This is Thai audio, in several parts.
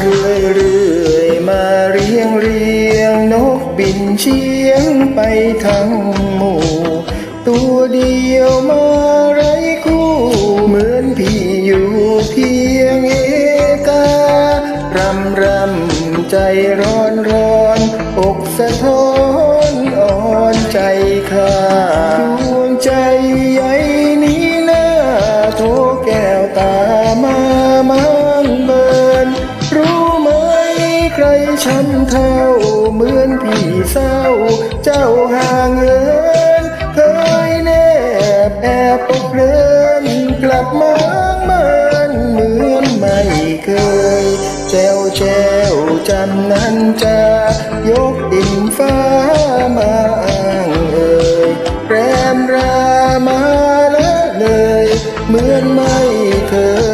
เรื่อยเรื่อยมาเรียงเรียงนกบินเชียงไปทั้งหมู่ ตัวเดียวมาไรคู่เหมือนพี่อยู่เพียงเอการำรำใจร้อนร้อนอกสะท้อนอ่อนใจข้า ใครช้ำเท่าเหมือนพี่เศร้า เจ้าห่างเอินเคยแนบแอบปกเรินกลับมาเหมือนเหมือนไม่เคยแจวแจวจำนั้นจะยกดินฟ้ามาอ้างเอ่ยแรมรามาละเลย เหมือนไม่เคย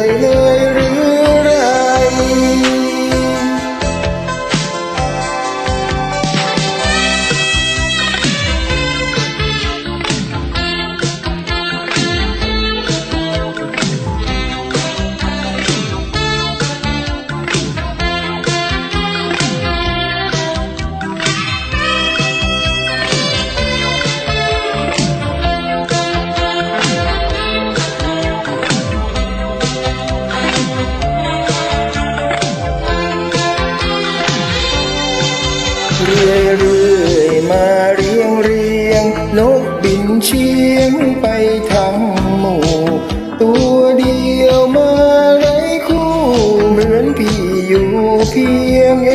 เรื่อยเรื่อยมาเรียงเรียง นกบินเชียงไปทั้งหมู่ ตัวเดียวมาไรคู่ เหมือนพี่อยู่เพียงเอ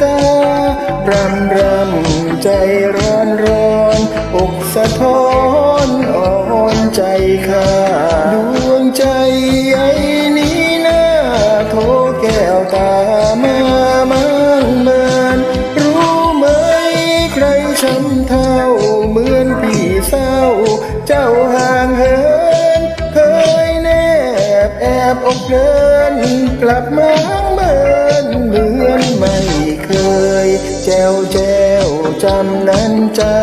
การำรำใจร้อนร้อนอกสะท้อนอ่อนใจข้า บแอบอกเดินกลับมาเหมือนเหมือนไม่เคย แจวแจวจำนั้นจะ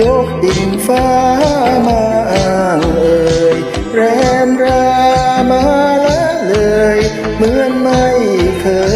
ยกดินฟ้ามาอ้างเอ่ยแรมรามาละเลย เหมือนไม่เคย